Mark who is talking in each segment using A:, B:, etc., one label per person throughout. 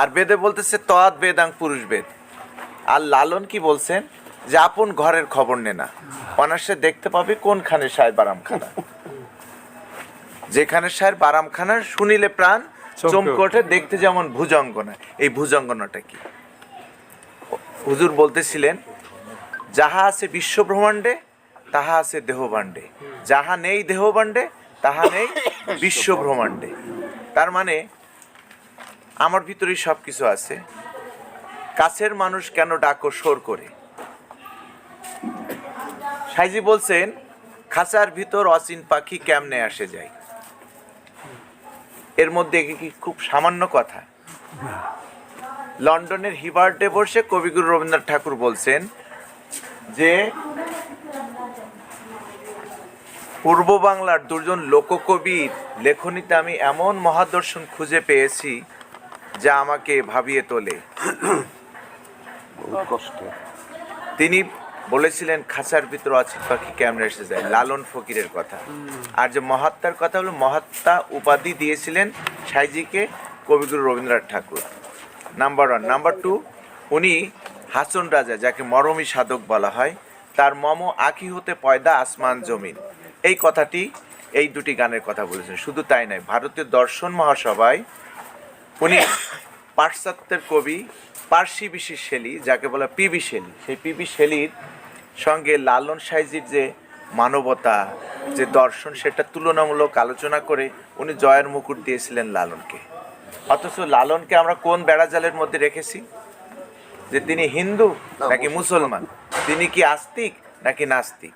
A: আর বেদে বলতেছে তৎ বেদাং পুরুষ বেদ। আর লালন কি বলছেন? যে আপন ঘরের খবর নে না। অনার্সে দেখতে পাবে কোনখানে সাহেব বারামখানা। যেখানে সাহেব বারামখানা শুনিলে প্রাণ
B: চমকে
A: ওঠে দেখতে যেমন ভুজঙ্গনা। এই ভুজঙ্গনাটা কি? হুজুর বলতেছিলেন যাহা আছে বিশ্ব ব্রহ্মাণ্ডে তাহা আছে দেহভাণ্ডে। যাহা নেই দেহভাণ্ডে তাহা নেই বিশ্ব ব্রহ্মাণ্ডে তার মানে আমার ভিতরেই সব কিছু আছে। কাছের মানুষ কেন ডাকো সোর করে? সাইজি বলছেন খাঁচার ভিতর অচিন পাখি কেমনে আসে যায়? এর মধ্যে কি খুব সামান্য কথা? লন্ডনের হিবার্টে বসে কবিগুরু রবীন্দ্রনাথ ঠাকুর বলছেন যে পূর্ব বাংলার দুজন লোককবির লেখনীতে আমি এমন মহাদর্শন খুঁজে পেয়েছি যা আমাকে ভাবিয়ে তোলে। তিনি বলেছিলেন খাঁচার ভিতর অচিত পাখি কেমন এসে যায়? লালন ফকিরের কথা। আর যে মহাত্মার কথা হলো মহাত্মা উপাধি দিয়েছিলেন সাইজিকে কবিগুরু Rabindranath Thakur. Number one number two উনি হাসন রাজা যাকে মরমী সাধক বলা হয় তার মম আঁখি হতে পয়দা আসমান জমিন। এই কথাটি এই দুটি গানের কথা বলেছেন। শুধু তাই নয় ভারতীয় দর্শন মহাসভায় উনি পাশ্চাত্যের কবি পার্সি বিশি শেলি যাকে বলা পিবি শেলি। সেই পিবি শেলির সঙ্গে লালন সাইজির যে মানবতা যে দর্শন সেটা তুলনামূলক আলোচনা করে উনি জয়ের মুকুট দিয়েছিলেন লালনকে। অথচ লালনকে আমরা কোন বেড়াজালের মধ্যে রেখেছি? যে তিনি হিন্দু নাকি মুসলমান। তিনি কি আস্তিক নাকি নাস্তিক?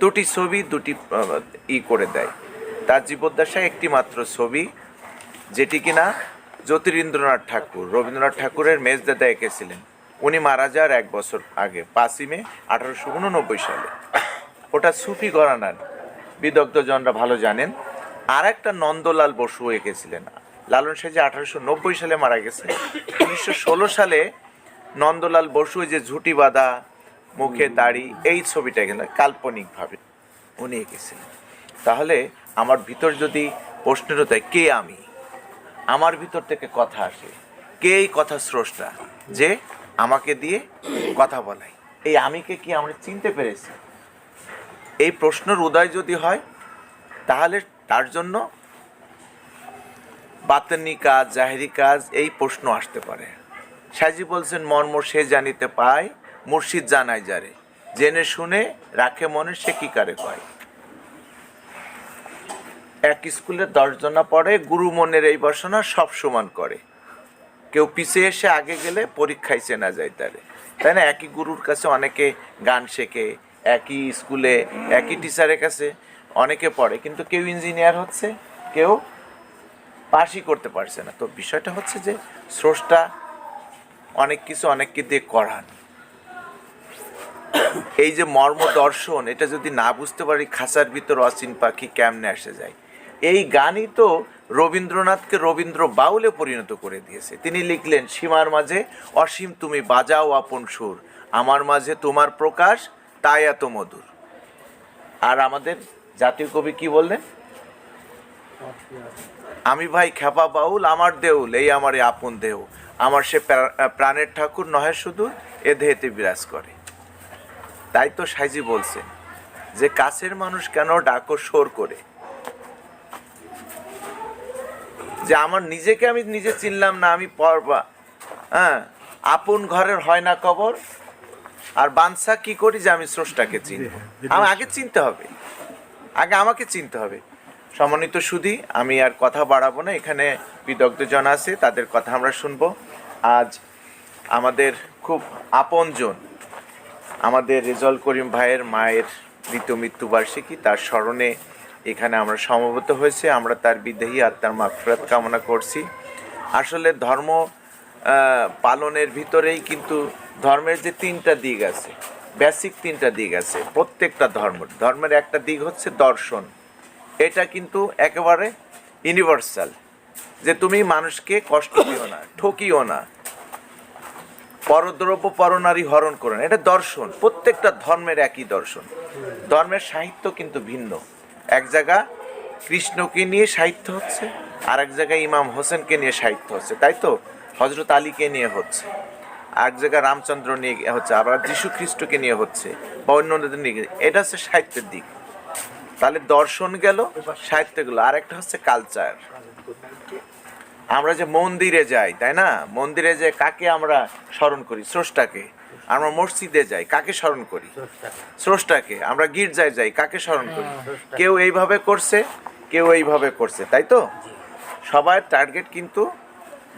A: দুটি ছবি দুটি ই করে দেয়। তার জীবদ্দশায় একটি মাত্র ছবি যেটি কিনা জ্যোতিরিন্দ্রনাথ ঠাকুর, রবীন্দ্রনাথ ঠাকুরের মেজদাদা এঁকেছিলেন উনি মারা যাওয়ার এক বছর আগে, পাঁচই মে, আঠারোশো উননব্বই সালে। ওটা সুফি গরানার বিদগ্ধজনরা ভালো জানেন। আর একটা নন্দলাল বসু এঁকেছিলেন লালন সাজি আঠারোশো নব্বই সালে মারা গেছে উনিশশো ষোলো সালে নন্দলাল বসু যে ঝুটি বাঁধা, মুখে দাড়ি, এই ছবিটা এখানে কাল্পনিকভাবে উনি এঁকেছিলেন। তাহলে আমার ভিতর যদি প্রশ্নের কে আমি? আমার ভিতর থেকে কথা আসে। কে এই কথা স্রষ্টা? যে আমাকে দিয়ে কথা বলাই এই আমিকে কি আমরা চিনতে পেরেছি? এই প্রশ্নের উদয় যদি হয়, তাহলে তার জন্য বাতেনি কাজ, জাহেরি কাজ, এই প্রশ্ন আসতে পারে। সাজি বলছেন, মর্ম সে জানিতে পায়, মুর্শিদ জানাই যারে। জেনে শুনে রাখে মনে, সে কি কারে কয়? এক স্কুলে দশজনা পড়ে, গুরু মনের এই বাসনা সব সমান করে। কেউ পিছিয়ে এসে আগে গেলে পরীক্ষায় চেনা যায় তারে। তাই না? একই গুরুর কাছে অনেকে গান শেখে, একই স্কুলে, একই টিচারের কাছে অনেকে পড়ে, কিন্তু কেউ ইঞ্জিনিয়ার হচ্ছে, কেউ পাশই করতে পারছে না। তো বিষয়টা হচ্ছে যে, স্রষ্টা অনেক কিছু অনেককে দিয়ে করান। এই যে মর্ম দর্শন এটা যদি না বুঝতে পারি, খাঁচার ভিতর অচিন পাখি কেমনে আসে যায়? এই গানই তো রবীন্দ্রনাথকে রবীন্দ্র বাউলে পরিণত করে দিয়েছে। তিনি লিখলেন, সীমার মাঝে অসীম তুমি বাজাও আপন সুর, আমার মাঝে তোমার প্রকাশ তাই এত মধুর। আর আমাদের জাতীয় কবি কি বললেন? আমি ভাই খেপা বাউল, আমার দেউল, এই আমার আপন দেহ, আমার সে প্রাণের ঠাকুর নহে শুধু, এ দেহেতে বিরাজ করে। তাই তো সাইজি বলছেন যে, কাছের মানুষ কেন ডাকো সোর করে? যে আমার নিজেকে আমি নিজে চিনলাম না আমি পরবা হ্যাঁ আপন ঘরের হয় না কবর। আর বানসা কি করি যে আমি স্রষ্টাকে চিনি। আমি আগে চিনতে হবে। আগে আমাকে চিনতে হবে। সম্মানিত সুধী আমি আর কথা বাড়াবো না। এখানে বিদগ্ধজন আছে তাদের কথা আমরা শুনব। আজ আমাদের খুব আপনজন আমাদের রেজল করিম ভাইয়ের মায়ের মৃত মৃত্যুবার্ষিকী তার স্মরণে এখানে আমরা সমবেত হয়েছে, আমরা তার বিদেহী আত্মার মাফরাত কামনা করছি। আসলে ধর্ম পালনের ভিতরেই কিন্তু ধর্মের যে তিনটা দিক আছে বেসিক তিনটা দিক আছে, প্রত্যেকটা ধর্ম। ধর্মের একটা দিক হচ্ছে দর্শন। এটা কিন্তু একেবারে ইউনিভার্সাল যে তুমি মানুষকে কষ্ট দিও না, ঠকিও না। পরদ্রব্য পরনারী হরণ করে না। এটা দর্শন। প্রত্যেকটা ধর্মের একই দর্শন। ধর্মের সাহিত্য কিন্তু ভিন্ন। এক জায়গা কৃষ্ণকে নিয়ে সাহিত্য হচ্ছে আর এক জায়গায় ইমাম হোসেনকে নিয়ে সাহিত্য হচ্ছে, তাই তো? হজরত আলীকে নিয়ে হচ্ছে। আর এক জায়গায় রামচন্দ্র নিয়ে হচ্ছে, আবার যীশু খ্রিস্টকে নিয়ে হচ্ছে, বা অন্যদের নিয়ে এটা হচ্ছে সাহিত্যের দিক। তাহলে দর্শন গেল, সাহিত্য গেল। আর একটা হচ্ছে কালচার আমরা যে মন্দিরে যাই, তাই না? মন্দিরে যে কাকে আমরা স্মরণ করি, স্রষ্টাকে? আমরা মসজিদে যাই কাকে স্মরণ করি? স্রষ্টাকে। আমরা গির্জায় যাই কাকে স্মরণ করি? কেউ এইভাবে করছে কেউ এইভাবে করছে তাই তো? সবার টার্গেট কিন্তু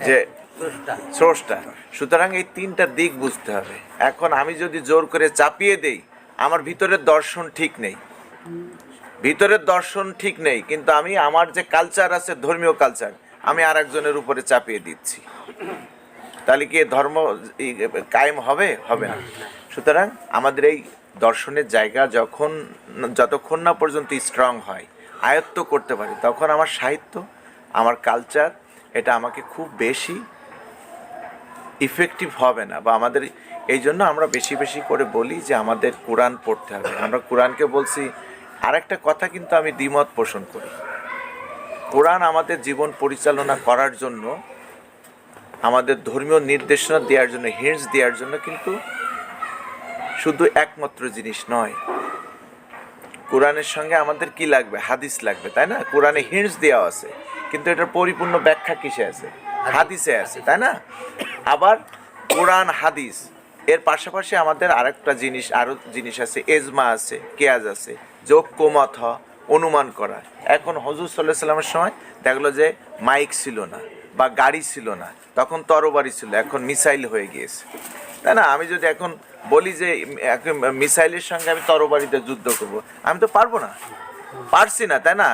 A: যে স্রষ্টা। সুতরাং এই তিনটা দিক বুঝতে হবে। এখন আমি যদি জোর করে চাপিয়ে দেই আমার ভিতরের দর্শন ঠিক নেই। ভিতরের দর্শন ঠিক নেই কিন্তু আমি আমার যে কালচার আছে ধর্মীয় কালচার আমি আর একজনের উপরে চাপিয়ে দিচ্ছি। তাহলে কি ধর্ম কায়েম হবে? হবে না। সুতরাং আমাদের এই দর্শনের জায়গা যখন, যতক্ষণ না পর্যন্ত স্ট্রং হয়, আয়ত্ত করতে পারি, তখন আমার সাহিত্য, আমার কালচার এটা আমাকে খুব বেশি ইফেক্টিভ হবে না। বা আমাদের, এই জন্য আমরা বেশি বেশি করে বলি যে আমাদের কোরআন পড়তে হবে। আমরা কোরআনকে বলছি, আরেকটা কথা কিন্তু আমি দ্বিমত পোষণ করি। কোরআন আমাদের জীবন পরিচালনা করার জন্য আমাদের ধর্মীয় নির্দেশনা দেওয়ার জন্য হিন্টস দেওয়ার জন্য কিন্তু শুধু একমাত্র জিনিস নয়। কোরআনের সঙ্গে আমাদের কি লাগবে? হাদিস লাগবে তাই না? কোরআনে হিন্টস দেওয়া আছে কিন্তু এটার পরিপূর্ণ ব্যাখ্যা কিসে আছে? হাদিসে আছে তাই না? আবার কোরআন হাদিস এর পাশাপাশি আমাদের আরেকটা জিনিস আরও জিনিস আছে এজমা আছে কেয়াজ আছে যোগ কোমত হ অনুমান করা। এখন হজুর সাল্লাহ সাল্লামের সময় দেখল যে মাইক ছিল না। বা গাড়ি ছিল না, তখন তরবারি ছিল, এখন মিসাইল হয়ে গিয়েছে। তাই না? আমি যদি এখন বলি যে মিসাইলের সঙ্গে আমি তরবারিতে যুদ্ধ করব, আমি তো পারব না। পারছি না, তাই না?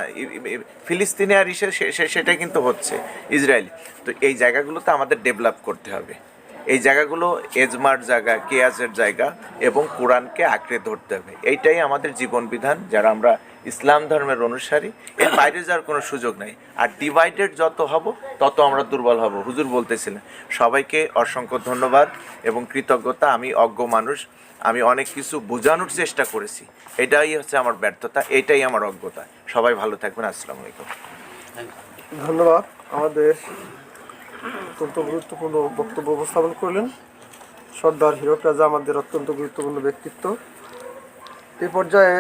A: ফিলিস্তিনে আর ইসে সেটা কিন্তু হচ্ছে ইসরায়েল। তো এই জায়গাগুলোতে আমাদের ডেভেলপ করতে হবে। এই জায়গাগুলো এজমার জায়গা, কেয়াজের জায়গা এবং কোরআনকে আঁকড়ে ধরতে হবে। এইটাই আমাদের জীবন বিধান, যারা আমরা ইসলাম ধর্মের অনুসারী। এর বাইরে যাওয়ার কোনো সুযোগ নাই। আর ডিভাইডেড যত হব, তত আমরা দুর্বল হব। হুজুর বলতেছিলেন, সবাইকে অসংখ্য ধন্যবাদ এবং কৃতজ্ঞতা। আমি অজ্ঞ মানুষ। আমি অনেক কিছু বোঝানোর চেষ্টা করেছি। এটাই হচ্ছে আমার ব্যর্থতা, এটাই আমার অজ্ঞতা। সবাই ভালো থাকবেন। আসসালামু আলাইকুম।
B: ধন্যবাদ। আমাদের অত্যন্ত গুরুত্বপূর্ণ বক্তব্য উপস্থাপন করলেন সর্দার হীরক রাজা, আমাদের অত্যন্ত গুরুত্বপূর্ণ ব্যক্তিত্ব। এই পর্যায়ে